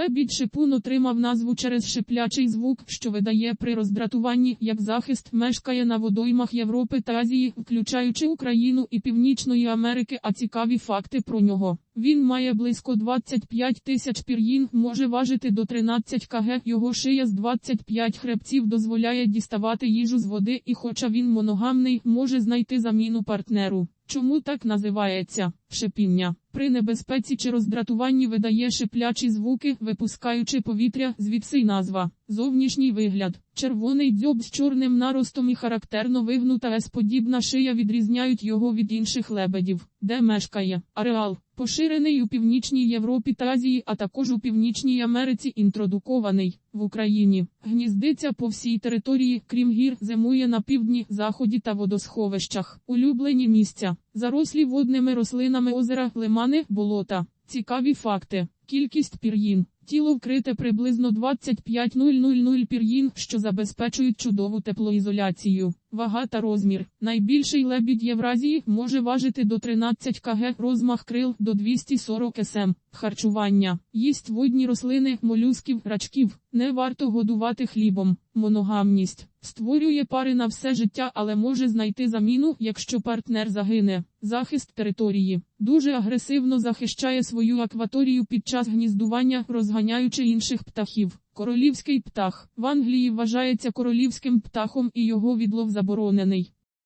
Лебідь шипун отримав назву через шиплячий звук, що видає при роздратуванні, як захист мешкає на водоймах Європи та Азії, включаючи Україну і Північної Америки, а цікаві факти про нього. Він має близько 25 тисяч пір'їн, може важити до 13 кг, його шия з 25 хребців дозволяє діставати їжу з води і хоча він моногамний, може знайти заміну партнеру. Чому так називається шипіння? При небезпеці чи роздратуванні видає шиплячі звуки, випускаючи повітря, звідси й назва. Зовнішній вигляд. Червоний дзьоб з чорним наростом і характерно вигнута S-подібна шия відрізняють його від інших лебедів, де мешкає. Ареал. Поширений у Північній Європі та Азії, а також у Північній Америці інтродукований в Україні. Гніздиться по всій території, крім гір, зимує на півдні, заході та водосховищах. Улюблені місця. Зарослі водними рослинами озера, лимани, болота. Цікаві факти. Кількість пір'їн. Тіло вкрите приблизно 25,000 пір'їн, що забезпечують чудову теплоізоляцію. Вага та розмір. Найбільший лебідь Євразії може важити до 13 кг, розмах крил до 240 см. Харчування. Їсть водні рослини, молюсків, рачків. Не варто годувати хлібом. Моногамність. Створює пари на все життя, але може знайти заміну, якщо партнер загине. Захист території. Дуже агресивно захищає свою акваторію під час гніздування, розганяючи інших птахів. Королівський птах в Англії вважається королівським птахом і його відлов заборонений.